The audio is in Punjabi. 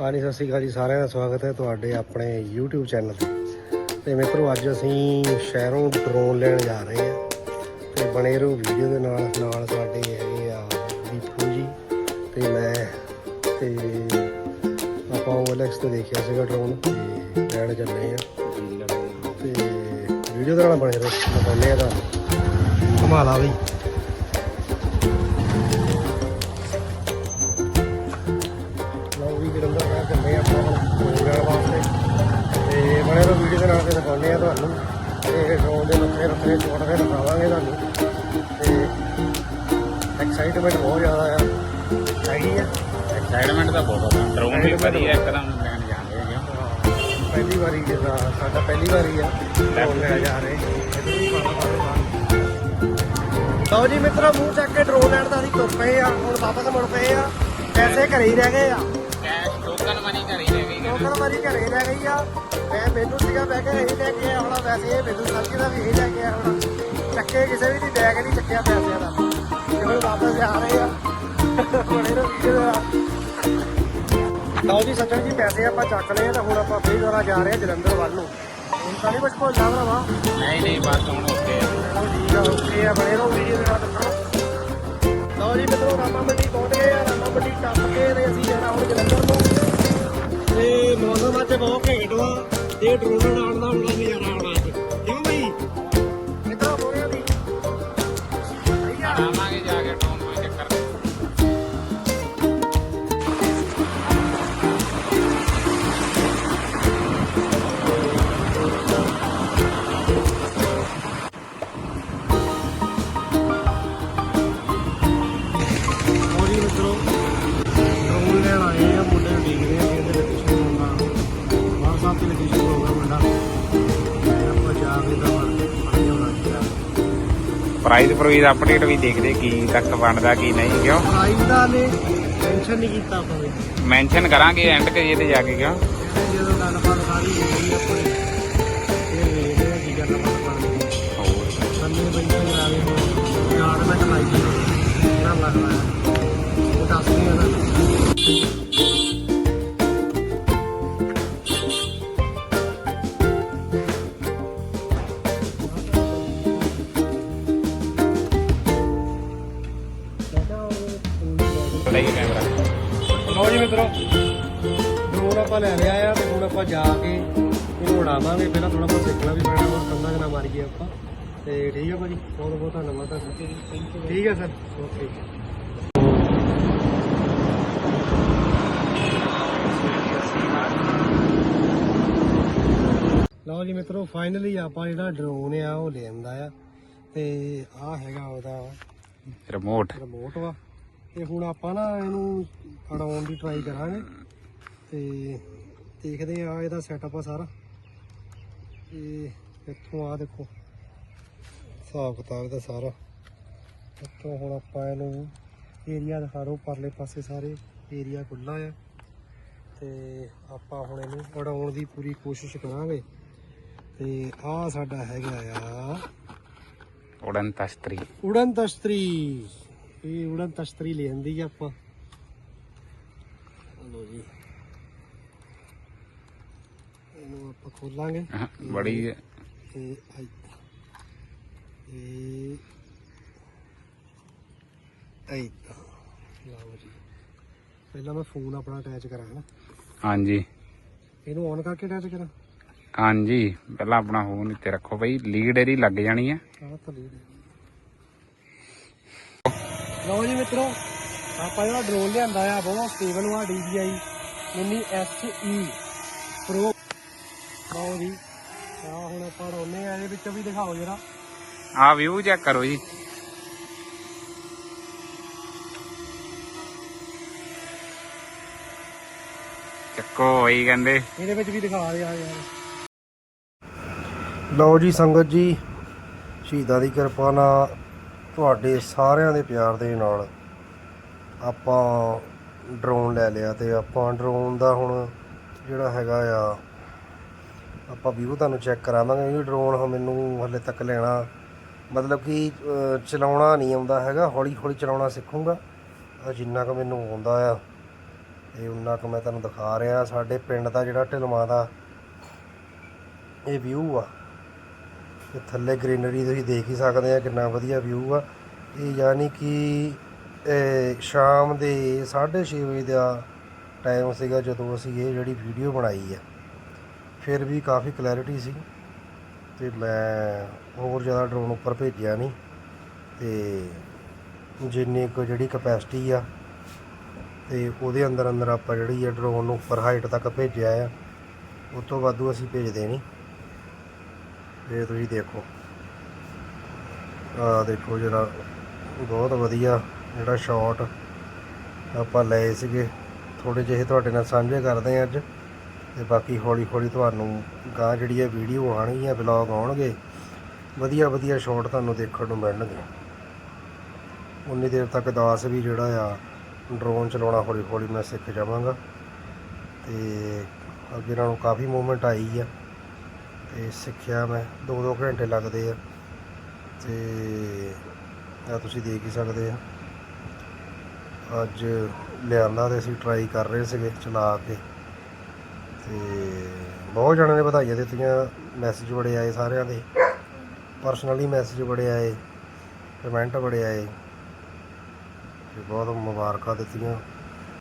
ਹਾਂਜੀ, ਸਤਿ ਸ਼੍ਰੀ ਅਕਾਲ ਜੀ, ਸਾਰਿਆਂ ਦਾ ਸਵਾਗਤ ਹੈ ਤੁਹਾਡੇ ਆਪਣੇ YouTube ਚੈਨਲ ਤੇ। ਤੇ ਮਿੱਤਰੋ, ਅੱਜ ਅਸੀਂ ਸ਼ਹਿਰੋਂ ਡਰੋਨ ਲੈਣ ਜਾ ਰਹੇ ਹਾਂ। ਤੇ ਬਣੇ ਰਹੋ ਵੀਡੀਓ ਦੇ ਨਾਲ ਨਾਲ ਸਾਡੇ ਹੈਗੇ ਆ ਦੀਪੂ ਜੀ ਤੇ ਮੈਂ ਤੇ ਆਪਾਂ OLX ਤੇ ਦੇਖਿਆ ਸੀਗਾ ਡਰੋਨ ਤੇ ਲੈਣ ਚੱਲੇ ਆ ਤੇ ਵੀਡੀਓ ਦੇ ਨਾਲ ਬਣੇ ਰਹੋ ਦਿਖਾਉਂਦੇ ਆ ਤੁਹਾਨੂੰ ਘੁਮਾ ਲਾ ਬਈ। ਬਣੇ ਰਹੋ ਵੀਡੀਓ ਦੇ ਨਾਲ ਤੇ ਦਿਖਾਉਂਦੇ ਆ ਤੁਹਾਨੂੰ। ਤੇ ਡਰੋਨ ਦੇ ਨੁਕਰੇ ਨੁਕਰੇ ਛੋੜ ਕੇ ਦਿਖਾਵਾਂਗੇ ਤੁਹਾਨੂੰ। ਤੇ ਐਕਸਾਈਟਮੈਂਟ ਬਹੁਤ ਜ਼ਿਆਦਾ ਆ। ਹੈਗੀ ਆ। ਐਕਸਾਈਟਮੈਂਟ ਤਾਂ ਬਹੁਤ ਆ। ਡਰੋਨ ਵੀ ਵਧੀਆ ਇੱਕਦਮ ਲੈਣ ਜਾਂਦੇ ਹੈਗੇ ਪਹਿਲੀ ਵਾਰੀ ਜਿੱਦਾਂ ਸਾਡਾ ਪਹਿਲੀ ਵਾਰੀ ਆ। ਡਰੋਨ ਲੈਣ ਜਾ ਰਹੇ। ਇੱਧਰ ਵੀ ਲਓ ਜੀ ਮਿੱਤਰੋ ਮੂੰਹ ਚੱਕ ਕੇ ਡਰੋਨ ਲੈਣ ਦਾ ਅਸੀਂ ਤੁਰ ਪਏ ਆ। ਹੁਣ ਵਾਪਸ ਮੁੜ ਪਏ ਆ। ਪੈਸੇ ਘਰੇ ਹੀ ਰਹਿ ਗਏ ਆ। ਵਾਰੀ ਘਰੇ ਗਈ ਆ। ਮੈਂ ਮੈਨੂੰ ਸੀਗਾ ਮੈਂ ਕਿਹਾ ਇਹ ਲੈ ਕੇ ਆ ਹੁਣ ਵੈਸੇ ਇਹ ਮੈਨੂੰ ਸਮਝ ਦਾ ਵੀ ਇਹ ਲੈ ਕੇ ਆ ਹੁਣ ਚੱਕੇ ਕਿਸੇ ਵੀ ਦੀ ਬੈਗ ਨਹੀਂ ਚੱਕਿਆ ਪੈਸਿਆਂ ਦਾ। ਤੇ ਹੁਣ ਵਾਪਸ ਜਾ ਰਹੇ ਆ ਬੜੇ ਰੋ ਵੀਡੀਓ ਦਾ। ਲਓ ਜੀ ਸੱਜਣ ਜੀ ਪੈਸੇ ਆਪਾਂ ਚੱਕ ਲਏ ਆ ਤਾਂ ਹੁਣ ਆਪਾਂ ਫੇਰ ਦੁਬਾਰਾ ਜਾ ਰਹੇ ਆ ਜਲੰਧਰ ਵੱਲ ਨੂੰ। ਹੁਣ ਤਾਂ ਨਹੀਂ ਕੁਝ ਭੁੱਲਦਾ ਭਰਾਵਾ। ਨਹੀਂ ਨਹੀਂ ਬਸ ਹੁਣ ਓਕੇ ਠੀਕ ਆ ਓਕੇ ਆ ਬਣੇ ਰਹੋ ਵੀਡੀਓ ਦੇ ਨਾਲ। ਦੱਸੋ ਲਓ ਜੀ ਮਿੱਤਰੋ ਰਾਮਾ ਮੰਡੀ ਪਹੁੰਚ। ਵਾ ਤੇ ਡਰੋਨ ਉਡਾਉਣ ਪ੍ਰਾਈਸ ਪ੍ਰੋਈਜ਼ ਅਪਡੇਟ ਵੀ ਦੇਖਦੇ ਕੀ ਤੱਕ ਬਣਦਾ ਕੀ ਨਹੀਂ ਕਿਉਂ? ਪ੍ਰਾਈਸ ਦਾ ਨੇ ਟੈਨਸ਼ਨ ਨਹੀਂ ਕੀਤਾ ਆਪਾਂ ਨੇ। ਮੈਂਸ਼ਨ ਕਰਾਂਗੇ ਐਂਡ ਤੇ ਤੇ ਜਾ ਕੇ ਕਿਉਂ? ਜਦੋਂ ਗੱਲਬਾਤ ਸਾਰੀ ਹੋ ਗਈ ਆਪਣੇ ਫਿਰ ਵੇਖਦੇ ਆ ਕੀ ਗੱਲਬਾਤ ਬਣਦੀ ਹੈ ਹੋਰ ਸੰਨੇ ਬੈਠੇ ਕਰਾਵੇ ਹੋ ਯਾਰ ਮੈਂ ਕਮਾਈ ਕਿਹੜਾ ਲੱਗਦਾ ਉਹ ਦੱਸਦੇ ਆ ਨਾ। ਲਈ ਕੈਮਰਾ ਲਓ ਜੀ ਮਿੱਤਰੋ ਡਰੋਨ ਆਪਾਂ ਲੈ ਲਿਆ ਆ ਤੇ ਹੁਣ ਆਪਾਂ ਜਾ ਕੇ ਇਹਨੂੰ ਉਡਾਵਾਂਗੇ ਪਹਿਲਾਂ ਥੋੜਾ ਬਹੁਤ ਸਿੱਖਣਾ ਵੀ ਪੈਣਾ ਵਾ ਕੰਨਾਂ ਨਾ ਮਾਰੀਏ ਆਪਾਂ। ਤੇ ਠੀਕ ਹੈ ਭਾਜੀ ਬਹੁਤ ਬਹੁਤ ਧੰਨਵਾਦ ਤੁਹਾਡਾ। ਠੀਕ ਹੈ ਸਰ ਓਕੇ ਲਓ ਜੀ ਮਿੱਤਰੋ ਫਾਈਨਲੀ ਆਪਾਂ ਜਿਹੜਾ ਡਰੋਨ ਆ ਉਹ ਲੈ ਆਂਦਾ ਆ। ਤੇ ਆ ਹੈਗਾ ਉਹਦਾ ਰਿਮੋਟ ਰਿਮੋਟ ਵਾ। ਤੇ ਹੁਣ ਆਪਾਂ ਨਾ ਇਹਨੂੰ ਫੜਾਉਣ ਦੀ ਟਰਾਈ ਕਰਾਂਗੇ। ਤੇ ਦੇਖਦੇ ਆ ਇਹਦਾ ਸੈਟਅਪ ਆ ਸਾਰਾ। ਤੇ ਇੱਥੋਂ ਆ ਦੇਖੋ ਹਿਸਾਬ ਕਿਤਾਬ ਦਾ ਸਾਰਾ। ਇੱਥੋਂ ਹੁਣ ਆਪਾਂ ਇਹਨੂੰ ਏਰੀਆ ਦਿਖਾ ਦਿਓ ਪਰਲੇ ਪਾਸੇ ਸਾਰੇ ਏਰੀਆ ਖੁੱਲਾ ਆ। ਤੇ ਆਪਾਂ ਹੁਣ ਇਹਨੂੰ ਉਡਾਉਣ ਦੀ ਪੂਰੀ ਕੋਸ਼ਿਸ਼ ਕਰਾਂਗੇ। ਤੇ ਆ ਸਾਡਾ ਹੈਗਾ ਆ ਉਡਨ ਤਸਤਰੀ ਉੜਨ ਤਸ਼ਤਰੀ ਇਹ ਉੜਨ ਤਸ਼ਤਰੀ ਲੈਂਦੀ ਆ ਆਪਾਂ। ਲੋ ਜੀ। ਇਹਨੂੰ ਆਪਾਂ ਖੋਲਾਂਗੇ। ਬੜੀ ਤੇ ਆਈ ਇਹ ਆਈ ਲਓ ਜੀ। ਪਹਿਲਾਂ ਮੈਂ ਫੋਨ ਆਪਣਾ ਅਟੈਚ ਕਰਾਂ ਨਾ। ਹਾਂਜੀ। ਇਹਨੂੰ ਔਨ ਕਰਕੇ ਅਟੈਚ ਕਰਾਂ? ਹਾਂਜੀ। ਪਹਿਲਾਂ ਆਪਣਾ ਫੋਨ ਇੱਥੇ ਰੱਖੋ ਬਈ। ਲੀਡ ਇਹਦੀ ਲੱਗ ਜਾਣੀ ਆ। ਆਹ ਤਾਂ ਲੀਡ ਲਓ ਜੀ ਮਿੱਤਰੋ ਆਪਾਂ ਜਿਹੜਾ ਡਰੋਨ ਲਿਆਂਦਾ ਆ ਬਹੁਤ ਸਟੇਬਲ ਆ DJI ਮਿਨੀ SE Pro ਲਓ ਜੀ ਆ ਹੁਣ ਆਪਾਂ ਉਡਾਉਂਦੇ ਆ ਇਹਦੇ ਵਿੱਚੋਂ ਵੀ ਦਿਖਾਓ ਜਰਾ। ਆ ਵਿਊ ਚੈੱਕ ਕਰੋ ਜੀ। ਚੱਕੋ ਹੋਈ ਕਹਿੰਦੇ। ਇਹਦੇ ਵਿੱਚ ਵੀ ਦਿਖਾ ਰਿਹਾ ਯਾਰ। ਲਓ ਜੀ ਸੰਗਤ ਜੀ ਸ਼ਹੀਦਾਂ ਦੀ ਕਿਰਪਾ ਨਾਲ ਤੁਹਾਡੇ ਸਾਰਿਆਂ ਦੇ ਪਿਆਰ ਦੇ ਨਾਲ ਆਪਾਂ ਡਰੋਨ ਲੈ ਲਿਆ ਤੇ ਆਪਾਂ ਡਰੋਨ ਦਾ ਹੁਣ ਜਿਹੜਾ ਹੈਗਾ ਆ, ਆਪਾਂ ਵੀਊ ਤੁਹਾਨੂੰ ਚੈੱਕ ਕਰਾਵਾਂਗੇ ਇਹ ਡਰੋਨ ਮੈਨੂੰ ਹਲੇ ਤੱਕ ਲੈਣਾ, ਮਤਲਬ ਕਿ ਚਲਾਉਣਾ ਨਹੀਂ ਆਉਂਦਾ ਹੈਗਾ ਹੌਲੀ ਹੌਲੀ ਚਲਾਉਣਾ ਸਿੱਖੂੰਗਾ। ਜਿੰਨਾ ਕੁ ਮੈਨੂੰ ਆਉਂਦਾ ਆ, ਇਹ ਉਹਨਾਂ ਕੁ ਮੈਂ ਤੁਹਾਨੂੰ ਦਿਖਾ ਰਿਹਾ, ਸਾਡੇ ਪਿੰਡ ਦਾ ਜਿਹੜਾ ਢਿਲਮਾ ਦਾ ਇਹ ਵਿਊ ਆ। ਤੇ ਥੱਲੇ ਗ੍ਰੀਨਰੀ ਤੁਸੀਂ ਦੇਖ ਹੀ ਸਕਦੇ ਆ ਕਿੰਨਾ ਵਧੀਆ ਵਿਊ ਆ। ਇਹ ਯਾਨੀ ਕਿ ਸ਼ਾਮ ਦੇ 6:30 ਵਜੇ ਦਾ ਟਾਈਮ ਸੀਗਾ ਜਦੋਂ ਅਸੀਂ ਇਹ ਜਿਹੜੀ ਵੀਡੀਓ ਬਣਾਈ ਆ। ਫਿਰ ਵੀ ਕਾਫੀ ਕਲੈਰਿਟੀ ਸੀ ਤੇ ਮੈਂ ਹੋਰ ਜ਼ਿਆਦਾ ਡਰੋਨ ਉੱਪਰ ਭੇਜਿਆ ਨਹੀਂ ਤੇ ਜਿੰਨੀ ਕੁ ਜਿਹੜੀ ਕਪੈਸਿਟੀ ਆ ਤੇ ਉਹਦੇ ਅੰਦਰ ਅੰਦਰ ਆਪਾਂ ਜਿਹੜੀ ਆ ਡਰੋਨ ਨੂੰ ਉੱਪਰ ਹਾਈਟ ਤੱਕ ਭੇਜਿਆ ਆ ਉਸ ਤੋਂ ਵਾਧੂ ਅਸੀਂ ਭੇਜਦੇ ਨਹੀਂ। ਇਹ ਤੁਸੀਂ ਦੇਖੋ। ਆ ਦੇਖੋ ਜਿਹੜਾ ਬਹੁਤ ਵਧੀਆ ਜਿਹੜਾ ਸ਼ਾਟ ਆਪਾਂ ਲਏ ਸੀਗੇ। ਥੋੜੇ ਜਿਹੇ ਤੁਹਾਡੇ ਨਾਲ ਸਾਂਝੇ ਕਰਦੇ ਆ ਅੱਜ। ਤੇ ਬਾਕੀ ਹੌਲੀ ਹੌਲੀ ਤੁਹਾਨੂੰ ਗਾਂ ਜਿਹੜੀ ਹੈ ਵੀਡੀਓ ਆਉਣਗੀਆਂ ਵਲੌਗ ਆਉਣਗੇ, ਵਧੀਆ ਵਧੀਆ ਸ਼ਾਟ ਤੁਹਾਨੂੰ ਦੇਖਣ ਨੂੰ ਮਿਲਣਗੇ। ਉਨੀ ਦੇਰ ਤੱਕ ਦਾਸ ਵੀ ਜਿਹੜਾ ਆ ਡਰੋਨ ਚਲਾਉਣਾ ਹੌਲੀ ਹੌਲੀ ਮੈਂ ਸਿੱਖ ਜਾਵਾਂਗਾ। ਤੇ ਅੱਗੇ ਨਾਲੋਂ ਕਾਫੀ ਮੂਵਮੈਂਟ ਆਈ ਆ। ਤੇ ਸਿੱਖਿਆ ਮੈਂ 2-2 ਘੰਟੇ ਲੱਗਦੇ ਆ ਤੇ ਆ ਤੁਸੀਂ ਦੇਖ ਹੀ ਸਕਦੇ ਆ। ਅੱਜ ਲਿਆਂਦਾ ਤੇ ਅਸੀਂ ਟਰਾਈ ਕਰ ਰਹੇ ਸੀਗੇ ਚਲਾ ਕੇ ਤੇ ਬਹੁਤ ਜਣਿਆਂ ਨੇ ਵਧਾਈਆਂ ਦਿੱਤੀਆਂ ਮੈਸੇਜ ਬੜੇ ਆਏ ਸਾਰਿਆਂ ਦੇ ਪਰਸਨਲੀ ਮੈਸੇਜ ਬੜੇ ਆਏ ਕਮੈਂਟ ਬੜੇ ਆਏ ਤੇ ਬਹੁਤ ਮੁਬਾਰਕਾਂ ਦਿੱਤੀਆਂ।